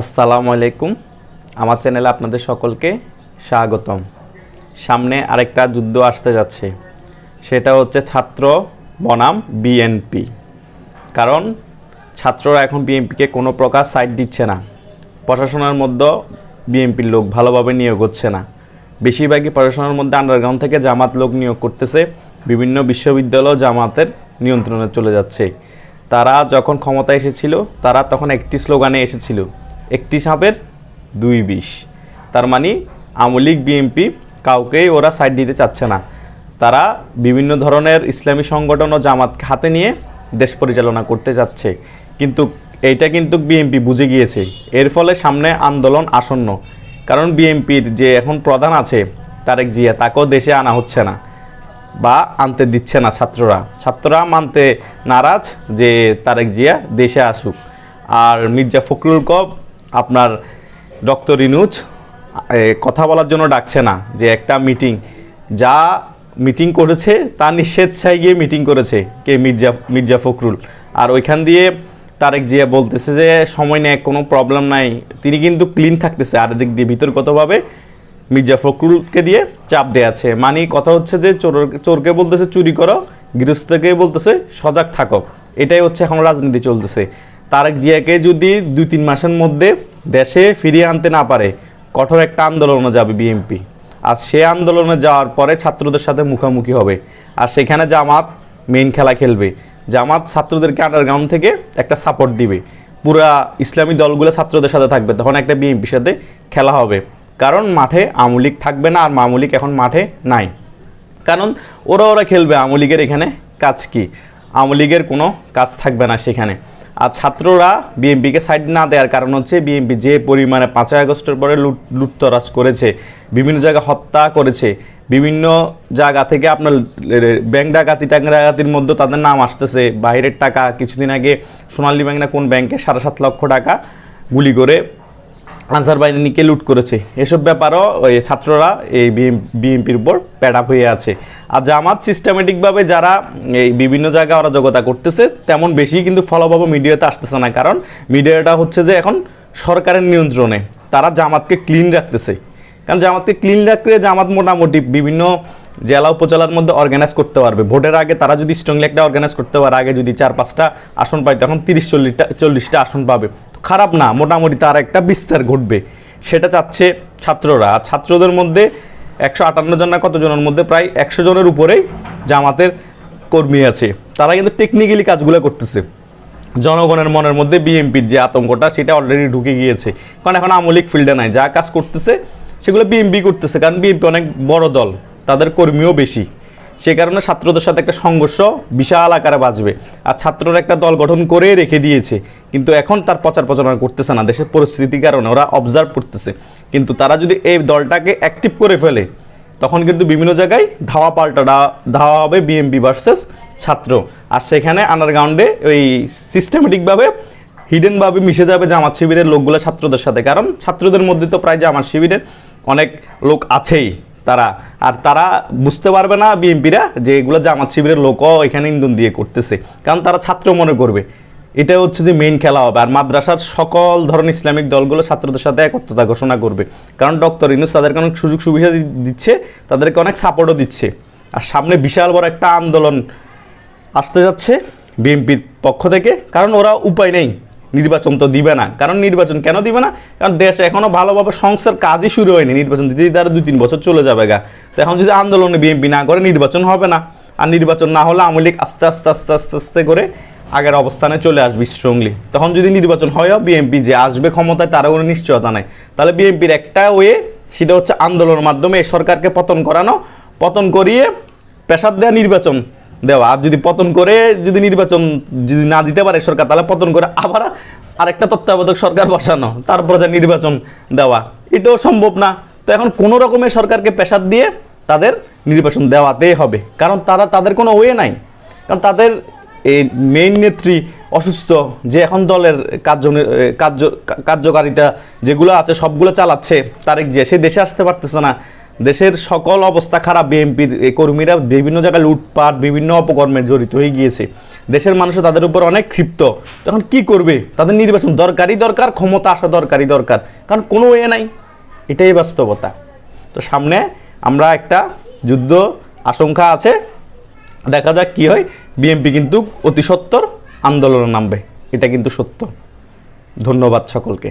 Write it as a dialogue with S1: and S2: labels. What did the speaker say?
S1: আসসালামু আলাইকুম। আমার চ্যানেলে আপনাদের সকলকে স্বাগতম। সামনে আরেকটা যুদ্ধ আসতে যাচ্ছে। সেটা হচ্ছে ছাত্র বনাম বিএনপি কারণ ছাত্ররা এখন বিএনপিকে কোনো প্রকার সাইড দিচ্ছে না। প্রশাসনের মধ্যে বিএনপির লোক ভালোভাবে নিয়োগ হচ্ছে না। বেশিরভাগই প্রশাসনের মধ্যে আন্ডারগ্রাউন্ড থেকে জামাত লোক নিয়োগ করতেছে। বিভিন্ন বিশ্ববিদ্যালয় জামাতের নিয়ন্ত্রণে চলে যাচ্ছে। তারা যখন ক্ষমতায় এসেছিল, তারা তখন একটি স্লোগানে এসেছিল একটি সাপের দুই বিষ। তার মানে আমলিক বিএনপি কাউকেই ওরা সাইড দিতে চাচ্ছে না। তারা বিভিন্ন ধরনের ইসলামী সংগঠন ও জামাতকে হাতে নিয়ে দেশ পরিচালনা করতে যাচ্ছে। কিন্তু এইটা কিন্তু বিএনপি বুঝে গিয়েছে। এর ফলে সামনে আন্দোলন আসন্ন। কারণ বিএনপির যে এখন প্রধান আছে, তারেক জিয়া, তাকেও দেশে আনা হচ্ছে না বা আনতে দিচ্ছে না ছাত্ররা। ছাত্ররা মানতে নারাজ যে তারেক জিয়া দেশে আসুক। আর মির্জা ফখরুল কব আপনার ডক্টর ইনুজ কথা বলার জন্য ডাকছে না, যে একটা মিটিং। যা মিটিং করেছে, তা নিঃস্বেচ্ছায় গিয়ে মিটিং করেছে কে মির্জা মির্জা ফখরুল। আর ওইখান দিয়ে তারেক জিয়া বলতেছে যে, সময় নেয় কোনো প্রবলেম নাই। তিনি কিন্তু ক্লিন থাকতেছে, আর দিক দিয়ে বিতর্কতভাবে মির্জা ফখরুলকে দিয়ে চাপ আছে। মানে কথা হচ্ছে যে, চোর, চোরকে বলতেছে, চুরি করো। গৃহস্থকে বলতেছে, সজাগ থাকো। এটাই হচ্ছে এখন রাজনীতি চলতেছে। তারেক জিয়াকে যদি দুই তিন মাসের মধ্যে দেশে ফিরিয়ে আনতে না পারে, কঠোর একটা আন্দোলনে যাবে বিএনপি। আর সে আন্দোলনে যাওয়ার পরে ছাত্রদের সাথে মুখোমুখি হবে। আর সেখানে জামাত মেইন খেলা খেলবে। জামাত ছাত্রদেরকে আন্ডারগ্রাউন্ড থেকে একটা সাপোর্ট দিবে। পুরা ইসলামী দলগুলো ছাত্রদের সাথে থাকবে, তখন একটা বিএনপির সাথে খেলা হবে। কারণ মাঠে আমুলিক থাকবে না, আর মামুলিক এখন মাঠে নাই। কারণ ওরা ওরা খেলবে, আওয়ামী লীগের এখানে কাজ কি? আওয়ামী লীগের কোনো কাজ থাকবে না সেখানে। আর ছাত্ররা বিএনপিকে সাইড না দেওয়ার কারণ হচ্ছে বিএনপি যে পরিমাণে পাঁচই আগস্টের পরে লুট, লুটতরাজ করেছে, বিভিন্ন জায়গায় হত্যা করেছে, বিভিন্ন জায়গা থেকে আপনার ব্যাংক ডাকাতি ট্যাঙ্ক ডাকাতির মধ্যে তাদের নাম আসতেছে। বাইরের টাকা কিছুদিন আগে সোনালী ব্যাংক না কোন ব্যাংকে সাড়ে সাত লক্ষ টাকা গুলি করে আনসার বাহিনীকে লুট করেছে? এসব ব্যাপারও ওই ছাত্ররা এই বিএনপির উপর প্যাড আপ হয়ে আছে। আর জামাত সিস্টেমেটিকভাবে যারা এই বিভিন্ন জায়গায় অরাজকতা করতেছে, তেমন বেশি কিন্তু ফলোভাবে মিডিয়াতে আসতেছে না। কারণ মিডিয়াটা হচ্ছে যে এখন সরকারের নিয়ন্ত্রণে। তারা জামাতকে ক্লিন রাখতেছে। কারণ জামাতকে ক্লিন রাখলে জামাত মোটামুটি বিভিন্ন জেলা উপজেলার মধ্যে অর্গানাইজ করতে পারবে। ভোটের আগে তারা যদি স্ট্রংলি একটা অর্গানাইজ করতে পারে, আগে যদি চার পাঁচটা আসন পায়, তখন তিরিশ চল্লিশটা চল্লিশটা আসন পাবে। খারাপ না, মোটামুটি তার একটা বিস্তার ঘটবে। সেটা চাচ্ছে ছাত্ররা। আর ছাত্রদের মধ্যে একশো আটান্ন জন না কতজনের মধ্যে, প্রায় একশো জনের উপরেই জামাতের কর্মী আছে। তারা কিন্তু টেকনিক্যালি কাজগুলো করতেছে। জনগণের মনের মধ্যে বিএনপির যে আতঙ্কটা, সেটা অলরেডি ঢুকে গিয়েছে। কারণ এখন আমলিক ফিল্ডে নাই, যা কাজ করতেছে, সেগুলো বিএমপি করতেছে। কারণ বিএনপি অনেক বড় দল, তাদের কর্মীও বেশি। সে কারণে ছাত্রদের সাথে একটা সংঘর্ষ, বিশাল আকারে বাঁচবে আর ছাত্ররা একটা দল গঠন করে রেখে দিয়েছে, কিন্তু এখন তার প্রচার প্রচারণা করতেছে না, দেশের পরিস্থিতির কারণে। ওরা অবজার্ভ করতেছে। কিন্তু তারা যদি এই দলটাকে অ্যাক্টিভ করে ফেলে, তখন কিন্তু বিভিন্ন জায়গায় ধাওয়া পাল্টাটা ধাওয়া হবে বিএমপি ভার্সেস ছাত্র। আর সেখানে আন্ডারগ্রাউন্ডে ওই সিস্টেমেটিকভাবে হিডেনভাবে মিশে যাবে জামাত শিবিরের লোকগুলো ছাত্রদের সাথে। কারণ ছাত্রদের মধ্যে তো প্রায় জামাত শিবিরের অনেক লোক আছেই। তারা, আর তারা বুঝতে পারবে না বিএনপিরা যে এগুলো জামাত শিবিরের লোকও এখানে ইন্ধন দিয়ে করতেছে। কারণ তারা ছাত্র মনে করবে। এটা হচ্ছে যে মেইন খেলা হবে। আর মাদ্রাসার সকল ধরনের ইসলামিক দলগুলো ছাত্রদের সাথে একত্রতা ঘোষণা করবে। কারণ ডক্টর ইনুস তাদেরকে অনেক সুযোগ সুবিধা দিচ্ছে, তাদেরকে অনেক সাপোর্টও দিচ্ছে। আর সামনে বিশাল বড় একটা আন্দোলন আসতে যাচ্ছে বিএনপির পক্ষ থেকে। কারণ ওরা উপায় নেই। নির্বাচন তো দিবে না। কারণ নির্বাচন কেন দিবে না? কারণ দেশ এখনও ভালোভাবে সংস্থার কাজই শুরু হয়নি নির্বাচন দিতে আরও দুই তিন বছর চলে যাবে গা। তো এখন যদি আন্দোলনে বিএনপি না করে, নির্বাচন হবে না। আর নির্বাচন না হলে আওয়ামী লীগ আস্তে আস্তে আস্তে আস্তে আস্তে করে আগের অবস্থানে চলে আসবে স্ট্রংলি তখন যদি নির্বাচন হয়ও বিএনপি যে আসবে ক্ষমতায় তারও কোনো নিশ্চয়তা নাই। তাহলে বিএনপির একটা ওয়ে, সেটা হচ্ছে আন্দোলনের মাধ্যমে সরকারকে পতন করানো। পতন করিয়ে পেশাদ দেওয়া নির্বাচন। দেওয়া আর যদি পতন করে যদি নির্বাচন যদি না দিতে পারে সরকার, তাহলে পতন করে আবার আরেকটা তত্ত্বাবধায়ক সরকার বসানো, তারপর যে নির্বাচন দেওয়া। এটাও সম্ভব না। তো এখন কোনো রকমের সরকারকে পেশাদ দিয়ে তাদের নির্বাচন দেওয়াতেই হবে। কারণ তারা, তাদের কোনো ওয়ে নাই। কারণ তাদের এই মেইন নেত্রী অসুস্থ, যে এখন দলের কার্য কার্য, কার্যকারিতা যেগুলো আছে, সবগুলো চালাচ্ছে, তারেক যে সে দেশে আসতে পারতেছে না। দেশের সকল অবস্থা খারাপ, বিএনপির কর্মীরা বিভিন্ন জায়গায় লুটপাট, বিভিন্ন অপকর্মে জড়িত হয়ে গিয়েছে। দেশের মানুষও তাদের উপর অনেক ক্ষিপ্ত। তখন কি করবে? তাদের নির্বাচন দরকারই দরকার, ক্ষমতা আসা দরকারই দরকার। কারণ কোনো এ নাই। এটাই বাস্তবতা। তো সামনে আমরা একটা যুদ্ধ আশঙ্কা আছে। দেখা যাক কি হয়। বিএনপি কিন্তু অতি সত্বর আন্দোলনে নামবে। এটা কিন্তু সত্য। ধন্যবাদ সকলকে।